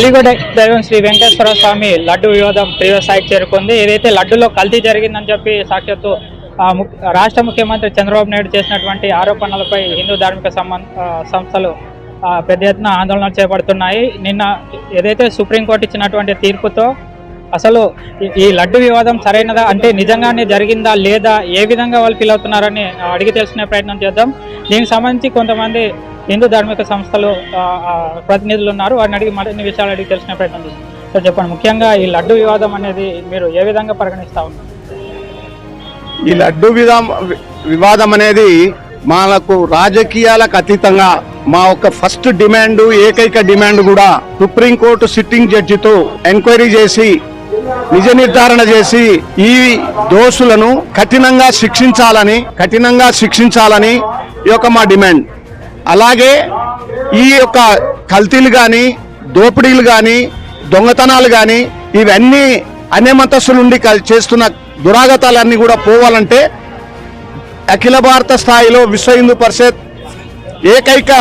కలియుగ దైవం శ్రీ వెంకటేశ్వర స్వామి లడ్డు వివాదం తీవ్ర స్థాయికి చేరుకుంది. ఏదైతే లడ్డులో కల్తీ జరిగిందని చెప్పి సాక్షాత్తు రాష్ట్ర ముఖ్యమంత్రి చంద్రబాబు నాయుడు చేసినటువంటి ఆరోపణలపై హిందూ ధార్మిక సంబంధ సంస్థలు పెద్ద ఎత్తున ఆందోళన చేపడుతున్నాయి. నిన్న ఏదైతే సుప్రీంకోర్టు ఇచ్చినటువంటి తీర్పుతో అసలు ఈ- లడ్డు వివాదం సరైనదా అంటే నిజంగానే జరిగిందా లేదా ఏ విధంగా వాళ్ళు ఫీల్ అవుతున్నారని అడిగి తెలుసుకునే ప్రయత్నం చేద్దాం. దీనికి సంబంధించి కొంతమంది హిందూ ధార్మిక సంస్థలు ప్రతినిధులు ఉన్నారు. వారిని అడిగి మరిన్ని విషయాలు అడిగి తెలిసిన ప్రయత్నం చేద్దాం సార్ చెప్పండి. ముఖ్యంగా ఈ లడ్డు వివాదం అనేది మీరు ఏ విధంగా పరిగణిస్తా ఉన్నారు? ఈ లడ్డు విధాం వివాదం అనేది మనకు రాజకీయాలకు అతీతంగా మా యొక్క ఫస్ట్ డిమాండ్ ఏకైక డిమాండ్ కూడా సుప్రీంకోర్టు సిట్టింగ్ జడ్జితో ఎంక్వైరీ చేసి నిజ నిర్ధారణ చేసి ఈ దోషులను కఠినంగా శిక్షించాలని కఠినంగా శిక్షించాలని ఈ యొక్క మా డిమాండ్. అలాగే ఈ యొక్క కల్తీలు కానీ దోపిడీలు కానీ దొంగతనాలు కానీ ఇవన్నీ అన్యమతస్సు నుండి చేస్తున్న దురాగతాలన్నీ కూడా పోవాలంటే అఖిల భారత స్థాయిలో విశ్వ హిందూ పరిషత్ ఏకైక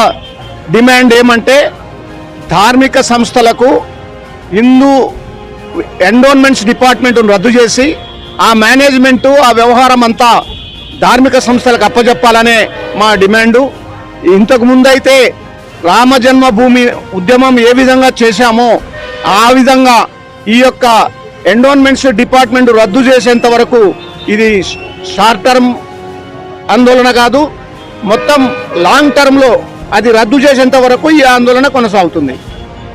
డిమాండ్ ఏమంటే ధార్మిక సంస్థలకు హిందూ ఎండోన్మెంట్స్ డిపార్ట్మెంట్ను రద్దు చేసి ఆ మేనేజ్మెంటు ఆ వ్యవహారం అంతా ధార్మిక సంస్థలకు అప్పజెప్పాలనే మా డిమాండు. ఇంతకు ముందైతే రామ జన్మభూమి ఉద్యమం ఏ విధంగా చేశామో ఆ విధంగా ఈ యొక్క ఎండోన్మెంట్స్ డిపార్ట్మెంట్ రద్దు చేసేంత వరకు ఇది షార్ట్ టర్మ్ ఆందోళన కాదు మొత్తం లాంగ్ టర్మ్లో అది రద్దు చేసేంత వరకు ఈ ఆందోళన కొనసాగుతుంది.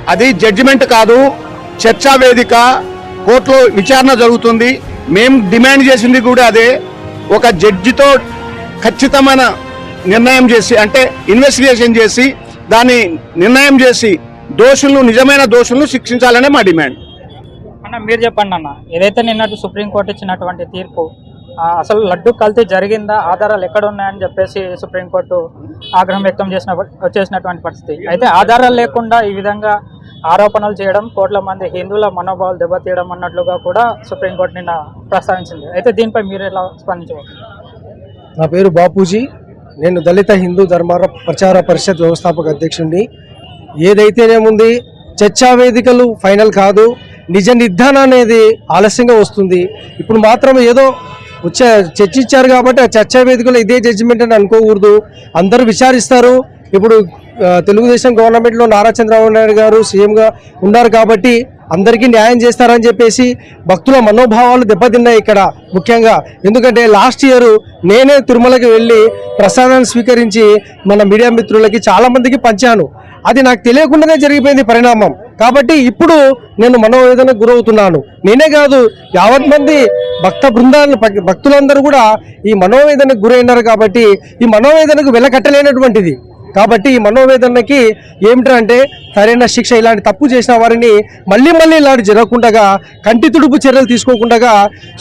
అది జడ్జిమెంట్ కాదు చర్చా వేదిక కోర్టులో విచారణ జరుగుతుంది. మేము డిమాండ్ చేసింది కూడా అదే. ఒక జడ్జితో ఖచ్చితమైన నిర్ణయం చేసి అంటే ఇన్వెస్టిగేషన్ చేసి దాన్ని నిర్ణయం చేసి దోషులను నిజమైన దోషులను శిక్షించాలనే మా డిమాండ్. అన్న మీరు చెప్పండి అన్న ఏదైతే నిన్నటి సుప్రీంకోర్టు ఇచ్చినటువంటి తీర్పు అసలు లడ్డు కల్తీ జరిగిందా ఆధారాలు ఎక్కడ ఉన్నాయని చెప్పేసి సుప్రీంకోర్టు ఆగ్రహం వ్యక్తం చేసిన చేసినటువంటి పరిస్థితి. అయితే ఆధారాలు లేకుండా ఈ విధంగా ఆరోపణలు చేయడం కోట్ల మంది హిందువుల మనోభావాలు దెబ్బతీయడం అన్నట్లుగా కూడా సుప్రీంకోర్టు నిన్న ప్రస్తావించింది. అయితే దీనిపై మీరు ఎలా స్పందించవచ్చు? నా పేరు బాపూజీ. నేను దళిత హిందూ ధర్మార ప్రచార పరిషత్ వ్యవస్థాపక అధ్యక్షుడిని. ఏదైతేనేముంది చర్చా వేదికలు ఫైనల్ కాదు నిజ నిర్ధారణ అనేది ఆలస్యంగా వస్తుంది. ఇప్పుడు మాత్రం ఏదో వచ్చే చర్చించారు కాబట్టి ఆ చర్చా వేదికలో ఇదే జడ్జిమెంట్ అని అనుకోకూడదు. అందరూ విచారిస్తారు. ఇప్పుడు తెలుగుదేశం గవర్నమెంట్లో నారా చంద్రబాబు నాయుడు గారు సీఎంగా ఉన్నారు కాబట్టి అందరికీ న్యాయం చేస్తారని చెప్పేసి భక్తుల మనోభావాలు దెబ్బతిన్నాయి ఇక్కడ ముఖ్యంగా. ఎందుకంటే లాస్ట్ ఇయర్ నేనే తిరుమలకి వెళ్ళి ప్రసాదాన్ని స్వీకరించి మన మీడియా మిత్రులకి చాలామందికి పంచాను. అది నాకు తెలియకుండానే జరిగిపోయింది పరిణామం. కాబట్టి ఇప్పుడు నేను మనోవేదనకు గురవుతున్నాను. నేనే కాదు యావత్ మంది భక్త బృందాలను భక్తులందరూ కూడా ఈ మనోవేదనకు గురైనారు కాబట్టి ఈ మనోవేదనకు వెలకట్టలేనటువంటిది. కాబట్టి ఈ మనోవేదనకి ఏమిటంటే సరైన శిక్ష ఇలాంటి తప్పు చేసిన వారిని మళ్ళీ మళ్ళీ ఇలాంటి జరగకుండా కంటి తుడుపు చర్యలు తీసుకోకుండా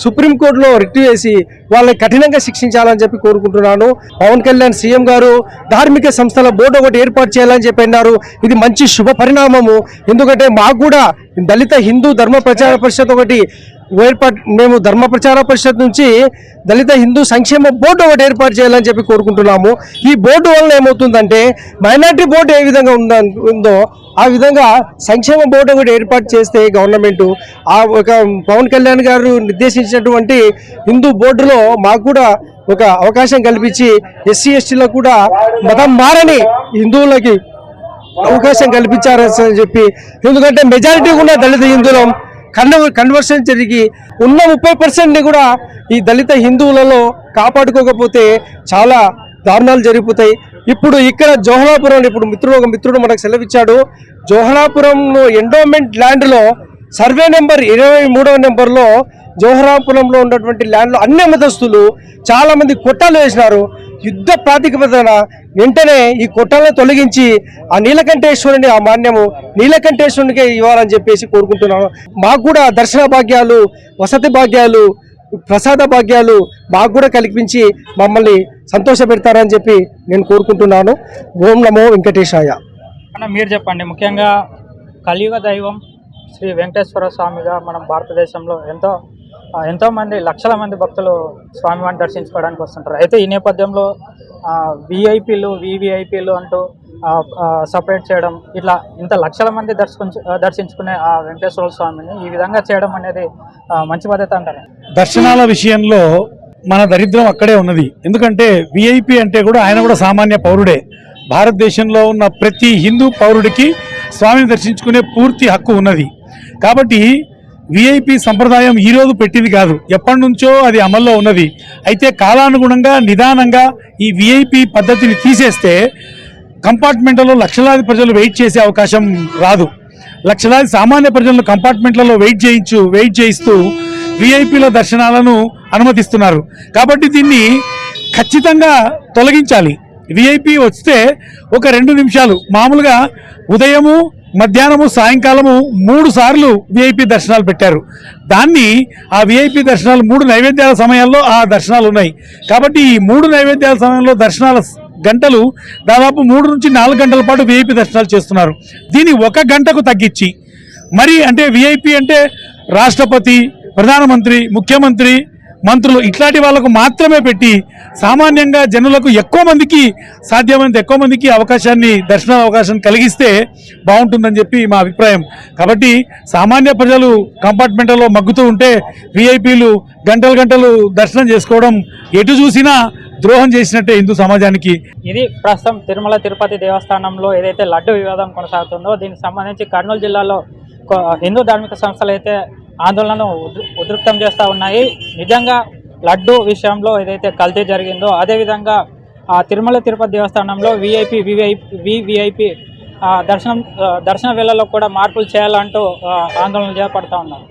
సుప్రీంకోర్టులో రిట్ వేసి వాళ్ళని కఠినంగా శిక్షించాలని చెప్పి కోరుకుంటున్నాను. పవన్ కళ్యాణ్ సీఎం గారు ధార్మిక సంస్థల బోర్డు ఒకటి ఏర్పాటు చేయాలని చెప్పి అన్నారు. ఇది మంచి శుభ పరిణామము. ఎందుకంటే మాకు కూడా దళిత హిందూ ధర్మ ప్రచార పరిషత్ ఒకటి ఏర్పాటు మేము ధర్మ ప్రచార పరిషత్ నుంచి దళిత హిందూ సంక్షేమ బోర్డు ఒకటి ఏర్పాటు చేయాలని చెప్పి కోరుకుంటున్నాము. ఈ బోర్డు వలన ఏమవుతుందంటే మైనార్టీ బోర్డు ఏ విధంగా ఉందో ఆ విధంగా సంక్షేమ బోర్డు ఒకటి ఏర్పాటు చేస్తే గవర్నమెంట్ ఆ ఒక పవన్ కళ్యాణ్ గారు నిర్దేశించినటువంటి హిందూ బోర్డులో మాకు కూడా ఒక అవకాశం కల్పించి ఎస్సీ ఎస్టీలో కూడా మతం మారని హిందువులకి అవకాశం కల్పించారని చెప్పి. ఎందుకంటే మెజారిటీ ఉన్న దళిత హిందువులం కన్వ కన్వర్షన్ జరిగి ఉన్న ముప్పై పర్సెంట్ని కూడా ఈ దళిత హిందువులలో కాపాడుకోకపోతే చాలా దారుణాలు జరిగిపోతాయి. ఇప్పుడు ఇక్కడ జోహనాపురం ఇప్పుడు మిత్రుడు ఒక మిత్రుడు మనకు సెలవిచ్చాడు. జోహనాపురంలో ఎండోమెంట్ ల్యాండ్లో సర్వే నెంబర్ ఇరవై మూడవ నెంబర్లో జోహరాపురంలో ఉన్నటువంటి ల్యాండ్లో అన్ని మతస్థులు చాలామంది కొట్టాలు వేసినారు. యుద్ధ ప్రాతిపదన వెంటనే ఈ కొట్టాలను తొలగించి ఆ నీలకంఠేశ్వరుని ఆ మాన్యము నీలకంఠేశ్వరునికే ఇవ్వాలని చెప్పేసి కోరుకుంటున్నాను. మాకు కూడా దర్శన భాగ్యాలు వసతి భాగ్యాలు ప్రసాద భాగ్యాలు మాకు కూడా కల్పించి మమ్మల్ని సంతోషపెడతారని చెప్పి నేను కోరుకుంటున్నాను. ఓం నమో వెంకటేశాయ. మీరు చెప్పండి. ముఖ్యంగా కలియుగ దైవం శ్రీ వెంకటేశ్వర స్వామిగా మనం భారతదేశంలో ఎంతో ఎంతోమంది ఎంతో మంది లక్షల మంది భక్తులు స్వామివారిని దర్శించుకోవడానికి వస్తుంటారు. అయితే ఈ నేపథ్యంలో విఐపీలు వివిఐపీలు అంటూ సపరేట్ చేయడం ఇట్లా ఇంత లక్షల మంది దర్శించు దర్శించుకునే ఆ వెంకటేశ్వర స్వామిని ఈ విధంగా చేయడం అనేది మంచి పద్ధతి అంటారు. దర్శనాల విషయంలో మన దరిద్రం అక్కడే ఉన్నది. ఎందుకంటే విఐపి అంటే కూడా ఆయన కూడా సామాన్య పౌరుడే. భారతదేశంలో ఉన్న ప్రతి హిందూ పౌరుడికి స్వామిని దర్శించుకునే పూర్తి హక్కు ఉన్నది. కాబట్టి విఐపి సంప్రదాయం ఈరోజు పెట్టింది కాదు. ఎప్పటి నుంచో అది అమల్లో ఉన్నది. అయితే కాలానుగుణంగా నిదానంగా ఈ విఐపి పద్ధతిని తీసేస్తే కంపార్ట్మెంట్లలో లక్షలాది ప్రజలు వెయిట్ చేసే అవకాశం రాదు. లక్షలాది సామాన్య ప్రజలను కంపార్ట్మెంట్లలో వెయిట్ చేయించు వెయిట్ చేయిస్తూ విఐపిల దర్శనాలను అనుమతిస్తున్నారు. కాబట్టి దీన్ని ఖచ్చితంగా తొలగించాలి. విఐపి వస్తే ఒక రెండు నిమిషాలు. మామూలుగా ఉదయము మధ్యాహ్నము సాయంకాలము మూడు సార్లు విఐపి దర్శనాలు పెట్టారు. దాన్ని ఆ విఐపి దర్శనాలు మూడు నైవేద్యాల సమయాల్లో ఆ దర్శనాలు ఉన్నాయి. కాబట్టి ఈ మూడు నైవేద్యాల సమయంలో దర్శనాల గంటలు దాదాపు మూడు నుంచి నాలుగు గంటల పాటు విఐపి దర్శనాలు చేస్తున్నారు. దీన్ని ఒక గంటకు తగ్గించి మరి అంటే విఐపి అంటే రాష్ట్రపతి ప్రధానమంత్రి ముఖ్యమంత్రి మంత్రులు ఇట్లాంటి వాళ్ళకు మాత్రమే పెట్టి సామాన్యంగా జనులకు ఎక్కువ మందికి సాధ్యమైనంత ఎక్కువ మందికి అవకాశాన్ని దర్శన అవకాశం కలిగిస్తే బాగుంటుందని చెప్పి మా అభిప్రాయం. కాబట్టి సామాన్య ప్రజలు కంపార్ట్మెంట్లో మగ్గుతూ ఉంటే విఐపీలు గంటలు గంటలు దర్శనం చేసుకోవడం ఎటు చూసినా ద్రోహం చేసినట్టే హిందూ సమాజానికి. ఇది ప్రస్తుతం తిరుమల తిరుపతి దేవస్థానంలో ఏదైతే లడ్డు వివాదం కొనసాగుతుందో దీనికి సంబంధించి కర్నూలు జిల్లాలో హిందూ ధార్మిక సంస్థలు అయితే ఆందోళనను ఉదృ- చేస్తూ ఉన్నాయి. నిజంగా లడ్డు విషయంలో ఏదైతే కల్తీ జరిగిందో అదేవిధంగా ఆ తిరుమల తిరుపతి దేవస్థానంలో విఐపి వివైపి వివిఐపి దర్శనం దర్శన వేళల్లో కూడా మార్పులు చేయాలంటూ ఆందోళన చేపడతా ఉన్నారు